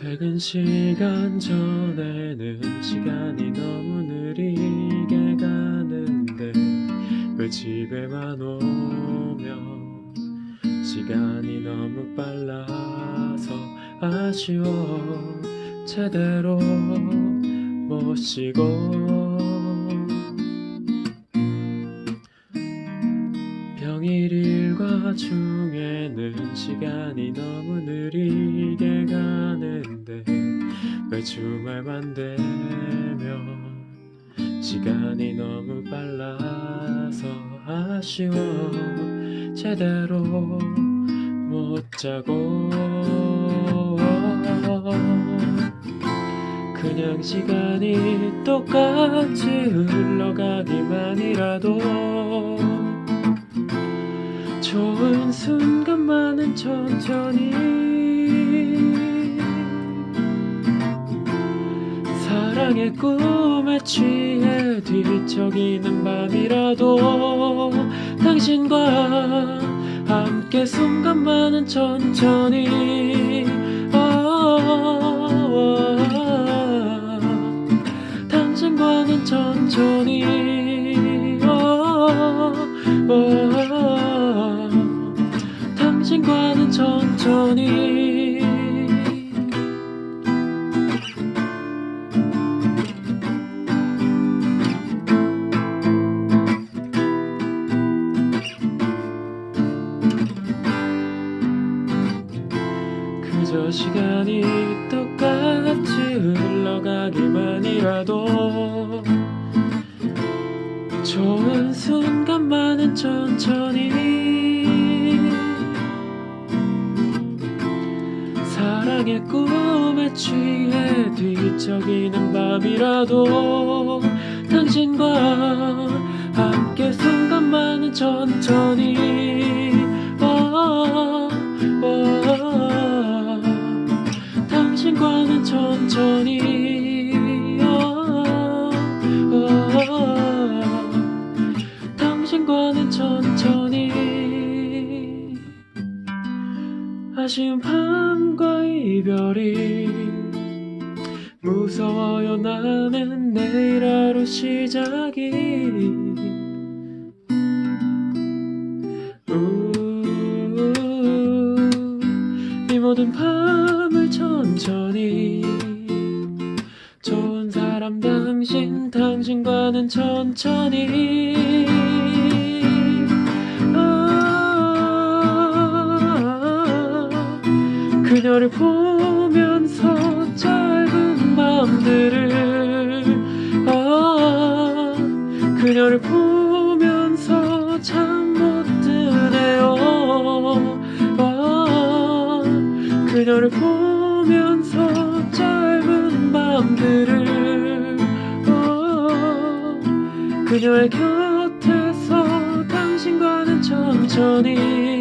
퇴근 시간 전에는 시간이 너무 느리게 가는데 왜 집에만 오면 시간이 너무 빨라서 아쉬워. 제대로 못 쉬고 중에는 시간이 너무 느리게 가는데 왜 주말만 되면 시간이 너무 빨라서 아쉬워. 제대로 못 자고 그냥 시간이 똑같이 흘러가기만이라도 좋은 순간만은 천천히 사랑의 꿈에 취해 뒤척이는 밤이라도 당신과 함께 순간만은 천천히 아, 당신과는 천천히 과는 천천히. 그저 시간이 똑같이 흘러가기만이라도 좋은 순간만은 천천히 사랑의 꿈에 취해 뒤척이는 밤이라도 당신과 함께 순간만은 천천히 와, 와, 당신과는 천천히 아쉬운 밤과 이별이 무서워요 나는 내일 하루 시작이. 우, 이 모든 밤을 천천히 좋은 사람 당신 당신과는 천천히 그녀를 보면서 짧은 마음들을 아 그녀를 보면서 참 못 드네요. 아 그녀를 보면서 짧은 마음들을 아 그녀의 곁에서 당신과는 천천히